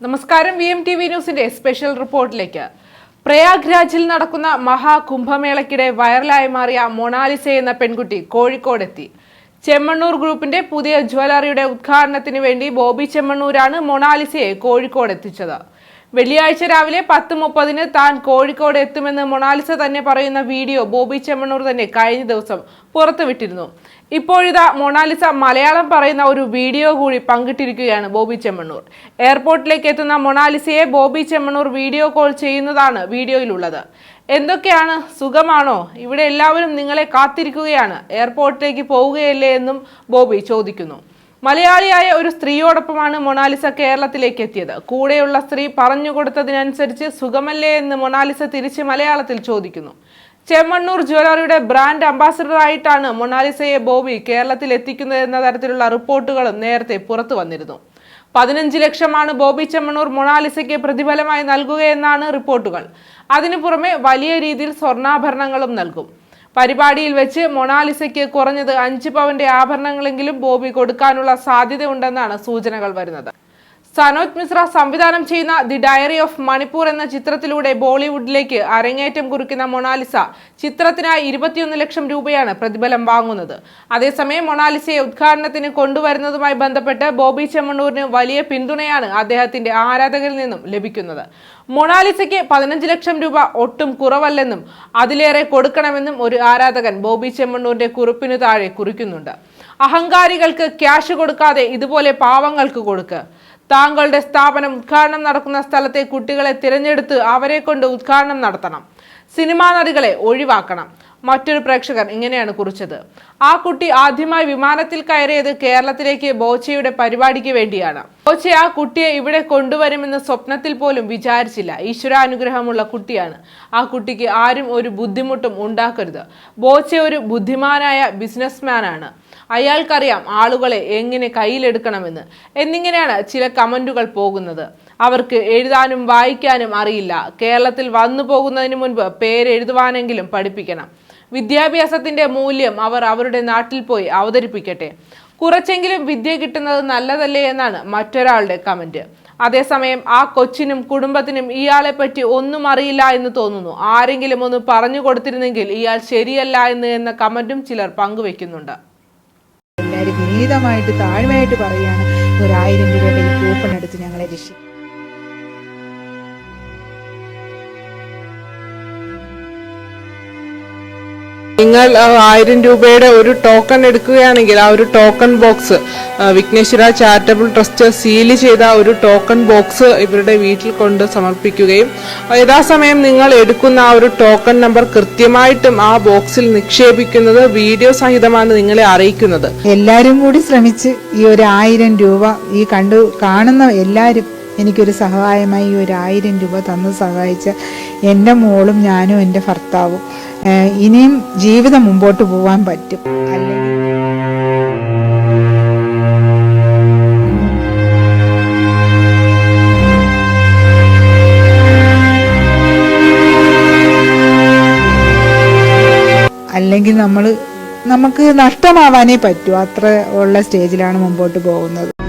നമസ്കാരം. V M T V ന്യൂസിന്റെ special റിപ്പോർട്ടിലേക്ക്. പ്രയാഗ്രാജിൽ നടക്കുന്ന മഹാകുംഭമേളയ്ക്കിടെ വൈറലായി മാറിയ മൊണാലിസ എന്ന പെൺകുട്ടി കോഴിക്കോടെത്തി. ചെമ്മണ്ണൂർ ഗ്രൂപ്പിന്റെ പുതിയ ജ്വല്ലറിയുടെ ഉദ്ഘാടനത്തിന് വേണ്ടി ബോബി ചെമ്മണ്ണൂരാണ് മൊണാലിസയെ കോഴിക്കോട് എത്തിച്ചത് വെള്ളിയാഴ്ച രാവിലെ പത്ത് മുപ്പതിന് താൻ കോഴിക്കോട് എത്തുമെന്ന് മൊണാലിസ തന്നെ പറയുന്ന വീഡിയോ ബോബി ചെമ്മണ്ണൂർ തന്നെ കഴിഞ്ഞ ദിവസം പുറത്തുവിട്ടിരുന്നു. ഇപ്പോഴിതാ മൊണാലിസ മലയാളം പറയുന്ന ഒരു വീഡിയോ കൂടി പങ്കിട്ടിരിക്കുകയാണ് ബോബി ചെമ്മണ്ണൂർ എയർപോർട്ടിലേക്ക് എത്തുന്ന മൊണാലിസയെ ബോബി ചെമ്മണ്ണൂർ വീഡിയോ കോൾ ചെയ്യുന്നതാണ് വീഡിയോയിലുള്ളത്. എന്തൊക്കെയാണ്? സുഖമാണോ? ഇവിടെ എല്ലാവരും നിങ്ങളെ കാത്തിരിക്കുകയാണ്. എയർപോർട്ടിലേക്ക് പോവുകയല്ലേ എന്നും ബോബി ചോദിക്കുന്നു. മലയാളിയായ ഒരു സ്ത്രീയോടൊപ്പമാണ് മൊണാലിസ കേരളത്തിലേക്ക് എത്തിയത് കൂടെയുള്ള സ്ത്രീ പറഞ്ഞു കൊടുത്തതിനനുസരിച്ച് സുഖമല്ലേ എന്ന് മൊണാലിസ തിരിച്ച് മലയാളത്തിൽ ചോദിക്കുന്നു. ചെമ്മണ്ണൂർ ജ്വല്ലറിയുടെ ബ്രാൻഡ് അംബാസിഡറായിട്ടാണ് മൊണാലിസയെ ബോബി കേരളത്തിൽ എത്തിക്കുന്നത് എന്ന തരത്തിലുള്ള റിപ്പോർട്ടുകളും നേരത്തെ പുറത്തു വന്നിരുന്നു. പതിനഞ്ച് ലക്ഷമാണ് ബോബി ചെമ്മണ്ണൂർ മൊണാലിസയ്ക്ക് പ്രതിഫലമായി നൽകുകയെന്നാണ് റിപ്പോർട്ടുകൾ. അതിനു പുറമെ വലിയ രീതിയിൽ സ്വർണാഭരണങ്ങളും നൽകും. പരിപാടിയിൽ വെച്ച് മൊണാലിസയ്ക്ക് കുറഞ്ഞത് അഞ്ച് പവന്റെ ആഭരണങ്ങളെങ്കിലും ബോബി കൊടുക്കാനുള്ള സാധ്യതയുണ്ടെന്നാണ് സൂചനകൾ വരുന്നത്. സനോജ് മിശ്ര സംവിധാനം ചെയ്യുന്ന ദി ഡയറി ഓഫ് മണിപ്പൂർ എന്ന ചിത്രത്തിലൂടെ ബോളിവുഡിലേക്ക് അരങ്ങേറ്റം കുറിക്കുന്ന മൊണാലിസ ചിത്രത്തിനായി ഇരുപത്തിയൊന്ന് ലക്ഷം രൂപയാണ് പ്രതിഫലം വാങ്ങുന്നത്. അതേസമയം മൊണാലിസയെ ഉദ്ഘാടനത്തിന് കൊണ്ടുവരുന്നതുമായി ബന്ധപ്പെട്ട് ബോബി ചെമ്മണ്ണൂരിന് വലിയ പിന്തുണയാണ് അദ്ദേഹത്തിന്റെ ആരാധകരിൽ നിന്നും ലഭിക്കുന്നത്. മൊണാലിസയ്ക്ക് പതിനഞ്ച് ലക്ഷം രൂപ ഒട്ടും കുറവല്ലെന്നും അതിലേറെ കൊടുക്കണമെന്നും ഒരു ആരാധകൻ ബോബി ചെമ്മണ്ണൂരിന്റെ കുറിപ്പിനു താഴെ കുറിക്കുന്നുണ്ട്. അഹങ്കാരികൾക്ക് ക്യാഷ് കൊടുക്കാതെ ഇതുപോലെ പാവങ്ങൾക്ക് കൊടുക്കുക താങ്കളുടെ സ്ഥാപനം ഉദ്ഘാടനം നടക്കുന്ന സ്ഥലത്തെ കുട്ടികളെ തിരഞ്ഞെടുത്ത് അവരെ കൊണ്ട് ഉദ്ഘാടനം നടത്തണം. സിനിമാ നടികളെ ഒഴിവാക്കണം. മറ്റൊരു പ്രേക്ഷകർ ഇങ്ങനെയാണ് കുറിച്ചത്. ആ കുട്ടി ആദ്യമായി വിമാനത്തിൽ കയറിയത് കേരളത്തിലേക്ക് ബോച്ചയുടെ പരിപാടിക്ക് വേണ്ടിയാണ്. ബോച്ച ആ കുട്ടിയെ ഇവിടെ കൊണ്ടുവരുമെന്ന് സ്വപ്നത്തിൽ പോലും വിചാരിച്ചില്ല. ഈശ്വരാനുഗ്രഹമുള്ള കുട്ടിയാണ്. ആ കുട്ടിക്ക് ആരും ഒരു ബുദ്ധിമുട്ടും ഉണ്ടാക്കരുത്. ബോച്ച ഒരു ബുദ്ധിമാനായ ബിസിനസ്മാനാണ്. അയാൾക്കറിയാം ആളുകളെ എങ്ങനെ കയ്യിലെടുക്കണമെന്ന്. എന്നിങ്ങനെയാണ് ചില കമന്റുകൾ പോകുന്നത്. അവർക്ക് എഴുതാനും വായിക്കാനും അറിയില്ല. കേരളത്തിൽ വന്നു പോകുന്നതിന് മുൻപ് പേരെഴുതുവാനെങ്കിലും പഠിപ്പിക്കണം. വിദ്യാഭ്യാസത്തിന്റെ മൂല്യം അവർ അവരുടെ നാട്ടിൽ പോയി അവതരിപ്പിക്കട്ടെ. കുറച്ചെങ്കിലും വിദ്യ കിട്ടുന്നത് നല്ലതല്ലേ എന്നാണ് മറ്റൊരാളുടെ കമന്റ്. അതേസമയം ആ കൊച്ചിനും കുടുംബത്തിനും ഇയാളെ പറ്റി ഒന്നും അറിയില്ല എന്ന് തോന്നുന്നു. ആരെങ്കിലും ഒന്ന് പറഞ്ഞു കൊടുത്തിരുന്നെങ്കിൽ ഇയാൾ ശരിയല്ല എന്ന് എന്ന കമന്റും ചിലർ പങ്കുവെക്കുന്നുണ്ട്. വിനീതമായിട്ട് താഴ്മയായിട്ട് പറയുകയാണ്. ഒരായിരം രൂപയുടെ ഈ കൂപ്പൺ എടുത്ത് ഞങ്ങളെ രക്ഷിക്കും. നിങ്ങൾ ആയിരം രൂപയുടെ ഒരു ടോക്കൺ എടുക്കുകയാണെങ്കിൽ ആ ഒരു token box Vighneshwara charitable trust seal ചെയ്ത ഒരു ടോക്കൺ ബോക്സ് ഇവരുടെ വീട്ടിൽ കൊണ്ട് സമർപ്പിക്കുകയും യഥാസമയം നിങ്ങൾ എടുക്കുന്ന ആ ഒരു ടോക്കൺ നമ്പർ കൃത്യമായിട്ടും ആ ബോക്സിൽ നിക്ഷേപിക്കുന്നത് വീഡിയോ സഹിതമാണ് നിങ്ങളെ അറിയിക്കുന്നത്. എല്ലാവരും കൂടി ശ്രമിച്ച് ഈ ഒരു ആയിരം രൂപ ഈ കണ്ടു കാണുന്ന എല്ലാവരും എനിക്കൊരു സഹായമായി ഈ ഒരു ആയിരം രൂപ തന്ന് സഹായിച്ച എന്റെ മോളും ഞാനും എന്റെ ഭർത്താവും. ഇനിയും ജീവിതം മുമ്പോട്ട് പോവാൻ പറ്റും. അല്ലെങ്കിൽ നമ്മൾ നമുക്ക് നഷ്ടമാവാനേ പറ്റൂ. അത്ര ഉള്ള സ്റ്റേജിലാണ് മുമ്പോട്ട് പോകുന്നത്.